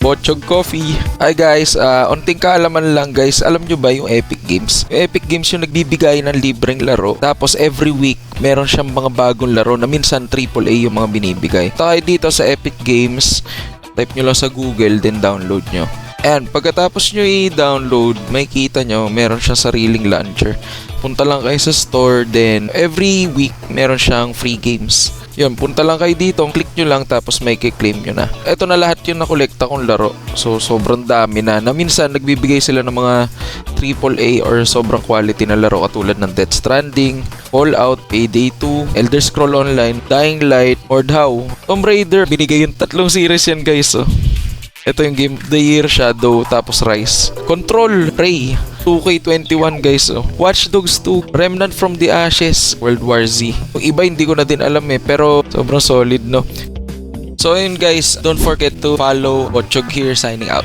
Bochog Coffee. Hi guys, ah unting kaalaman lang guys, alam nyo ba yung Epic Games? Yung Epic Games yung nagbibigay ng libreng laro. Tapos every week, meron siyang mga bagong laro na minsan AAA yung mga binibigay. Tayo dito sa Epic Games, type nyo lang sa Google, then download nyo. And pagkatapos nyo i-download, may kita nyo, meron siyang sariling launcher. Punta lang kayo sa store, then every week, meron siyang free games. Yun, punta lang kayo dito, click nyo lang, tapos may claim nyo na. Ito na lahat yung nakolekta kong laro. So, sobrang dami na. Na minsan, nagbibigay sila ng mga AAA or sobrang quality na laro katulad ng Death Stranding, Fallout, Payday 2, Elder Scroll Online, Dying Light, Mordhau, Tomb Raider. Binigay yung tatlong series yan guys, oh. Ito yung Game the Year, Shadow, tapos Rise. Control, Ray. 2K21 guys. Oh. Watch Dogs 2, Remnant from the Ashes, World War Z. Yung iba hindi ko na din alam eh, pero sobrang solid no. So ayun guys, don't forget to follow Ochog here signing out.